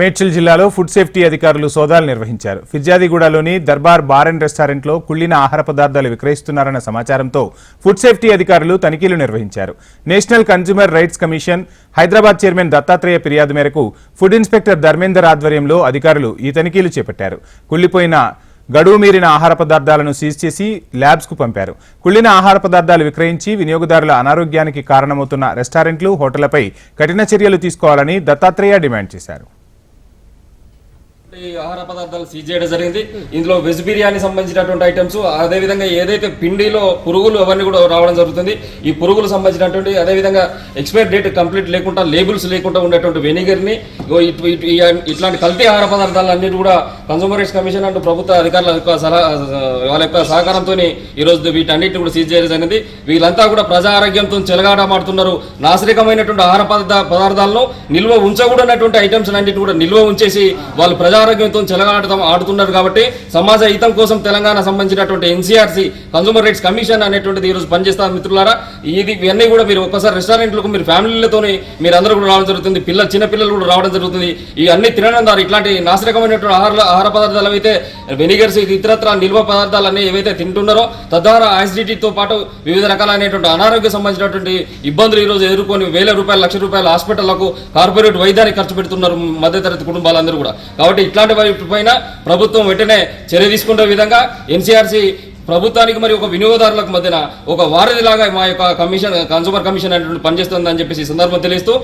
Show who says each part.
Speaker 1: మేడ్చల్ జిల్లాలో food safety అధికారులు సోదాలు నిర్వహించారు. ఫిర్జాదిగూడలోని దర్బార్ బార్ అండ్ రెస్టారెంట్లో కుళ్ళిన ఆహార పదార్థాలు విక్రయిస్తున్నారన్న సమాచారంతో ఫుడ్ సేఫ్టీ అధికారులు తనిఖీలు నిర్వహించారు. National consumer rights commission Hyderabad chairman Dattatreya ఫిర్యాదు మేరకు ఫుడ్ ఇన్స్పెక్టర్ ధర్మేందర్ ఆధ్వర్యంలో అధికారులు ఈ తనిఖీలు చేపట్టారు. కుళ్ళిపోయిన గడువు మీరిన ఆహార పదార్థాలను సీజ్ చేసి ల్యాబ్స్కు పంపారు. కుళ్ళిన ఆహార పదార్థాలు విక్రయించి వినియోగదారుల అనారోగ్యానికి కారణమవుతున్న రెస్టారెంట్లు హోటళ్ళపై కఠిన చర్యలు తీసుకోవాలని దత్తాత్రేయ డిమాండ్ చేశారు.
Speaker 2: ఆహార పదార్థాలు సీజ్ చేయడం జరిగింది. ఇందులో వెజ్ బిర్యానీ సంబంధించినటువంటి ఐటమ్స్ అదేవిధంగా ఏదైతే పిండిలో పురుగులు అవన్నీ కూడా రావడం జరుగుతుంది. ఈ పురుగులు సంబంధించినటువంటి అదేవిధంగా ఎక్స్పైర్ డేట్ కంప్లీట్ లేకుండా లేబుల్స్ లేకుండా ఉండేటువంటి వెనిగర్ని ఇట్లాంటి కల్తీ ఆహార పదార్థాలన్నిటి కూడా కన్సూమర్ రైట్స్ కమిషన్ అంటూ ప్రభుత్వ అధికారుల యొక్క సలహా వాళ్ళ యొక్క సహకారంతో ఈరోజు వీటన్నిటిని కూడా సీజ్ చేయడం జరిగింది. వీళ్ళంతా కూడా ప్రజా ఆరోగ్యంతో చెలగాటమాడుతున్నారు నాసిరకమైనటువంటి ఆహార పదార్థ పదార్థాలను నిల్వ ఉంచకూడనటువంటి ఐటమ్స్ అన్నింటిని కూడా నిల్వ ఉంచేసి వాళ్ళు అనారోగ్యంతో చెలగాడటం ఆడుతున్నారు కాబట్టి సమాజ హితం కోసం తెలంగాణ సంబంధించినటువంటి ఎన్సీఆర్సీ కన్సూమర్ రైట్స్ కమిషన్ అనేటువంటిది ఈరోజు పనిచేస్తారు మిత్రులారా. ఇది ఇవన్నీ కూడా మీరు ఒక్కసారి రెస్టారెంట్లకు మీరు ఫ్యామిలీలతోని మీరు అందరూ కూడా రావడం జరుగుతుంది. పిల్ల చిన్న పిల్లలు కూడా రావడం జరుగుతుంది. ఇవి అన్ని తినడం ద్వారా ఇట్లాంటి నాశనకమైనటువంటి ఆహార ఆహార పదార్థాలు అయితే వెనిగర్స్ ఇతరత్ర నిల్వ పదార్థాలు అన్ని ఏవైతే తింటున్నారో తద్వారా యాసిడిటీతో పాటు వివిధ రకాలైనటువంటి అనారోగ్య సంబంధించినటువంటి ఇబ్బందులు ఈ రోజు ఎదుర్కొని వేల రూపాయలు లక్ష రూపాయల హాస్పిటళ్ళకు కార్పొరేట్ వైద్యానికి ఖర్చు పెడుతున్నారు మధ్యతరగతి కుటుంబాలందరూ కూడా. కాబట్టి ఇట్లాంటి పైన ప్రభుత్వం వెంటనే చర్య తీసుకునే విధంగా ఎన్సీఆర్సీ ప్రభుత్వానికి మరి ఒక వినియోగదారులకు మధ్యన ఒక వారధిలాగా మా యొక్క కమిషన్ కన్సూమర్ కమిషన్ అనేటువంటి పనిచేస్తుందని చెప్పేసి సందర్భం తెలియస్తూ